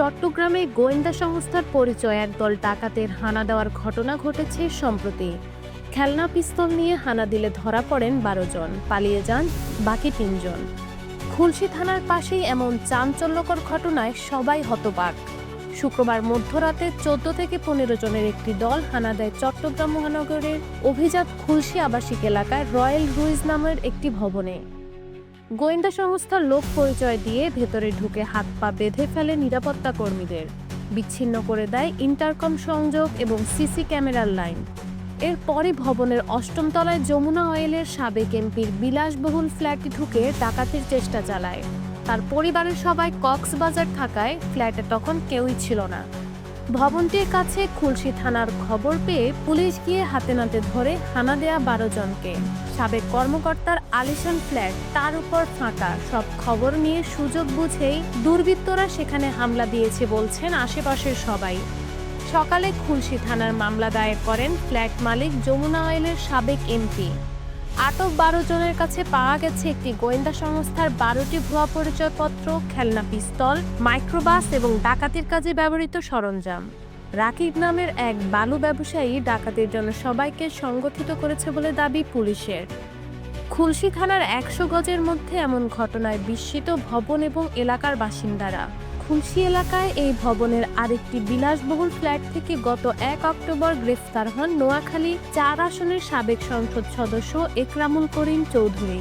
চট্টগ্রামে গোয়েন্দা সংস্থার পরিচয় একদল ডাকাতের হানা দেওয়ার ঘটনা ঘটেছে সম্প্রতি। খেলনা পিস্তল নিয়ে হানা দিলে ধরা পড়েন বারো জন, পালিয়ে যান বাকি তিনজন। খুলশি থানার পাশেই এমন চাঞ্চল্যকর ঘটনায় সবাই হতবাক। শুক্রবার মধ্যরাতে চোদ্দ থেকে পনেরো জনের একটি দল হানা দেয় চট্টগ্রাম মহানগরের অভিজাত খুলশি আবাসিক এলাকায় রয়্যাল রুইজ নামের একটি ভবনে। গোয়েন্দা সংস্থার লোক পরিচয় দিয়ে ভেতরে ঢুকে হাত পা বেঁধে ফেলে নিরাপত্তা কর্মীদের। বিচ্ছিন্ন করে দেয় ইন্টারকম সংযোগ এবং সিসি ক্যামেরার লাইন। এরপরই ভবনের অষ্টম তলায় যমুনা অয়েলের সাবেক এমপির বিলাসবহুল ফ্ল্যাটে ঢুকে ডাকাতির চেষ্টা চালায়। তার পরিবারের সবাই কক্সবাজার থাকায় ফ্ল্যাটে তখন কেউই ছিল না। ভবনটির কাছে খুলশি থানার খবর পেয়ে পুলিশ গিয়ে হাতে নাতে ধরে হানা দেয়া বারো জনকে। সাবেক কর্মকর্তার আলিশান ফ্ল্যাট, তার উপর ফাঁকা। সব খবর নিয়ে সুযোগ বুঝেই দুর্বৃত্তরা সেখানে হামলা দিয়েছে বলছেন আশেপাশের সবাই। সকালে খুলশি থানার মামলা দায়ের করেন ফ্ল্যাট মালিক যমুনা অয়েলের সাবেক এমপি। আটক বারো জনের কাছে পাওয়া গেছে একটি গোয়েন্দা সংস্থার বারোটি ভুয়া পরিচয়পত্র, খেলনা পিস্তল, মাইক্রোবাস এবং ডাকাতির কাজে ব্যবহৃত সরঞ্জাম। রাকিব নামের এক বালু ব্যবসায়ী ডাকাতির জন্য সবাইকে সংগঠিত করেছে বলে দাবি পুলিশের। খুলশি থানার একশো গজের মধ্যে এমন ঘটনায় বিস্মিত ভবন এবং এলাকার বাসিন্দারা। খুলশি এলাকায় এই ভবনের আরেকটি বিলাসবহুল ফ্ল্যাট থেকে গত এক অক্টোবর গ্রেফতার হন নোয়াখালী চার আসনের সাবেক সংসদ সদস্য একরামুল করিম চৌধুরী।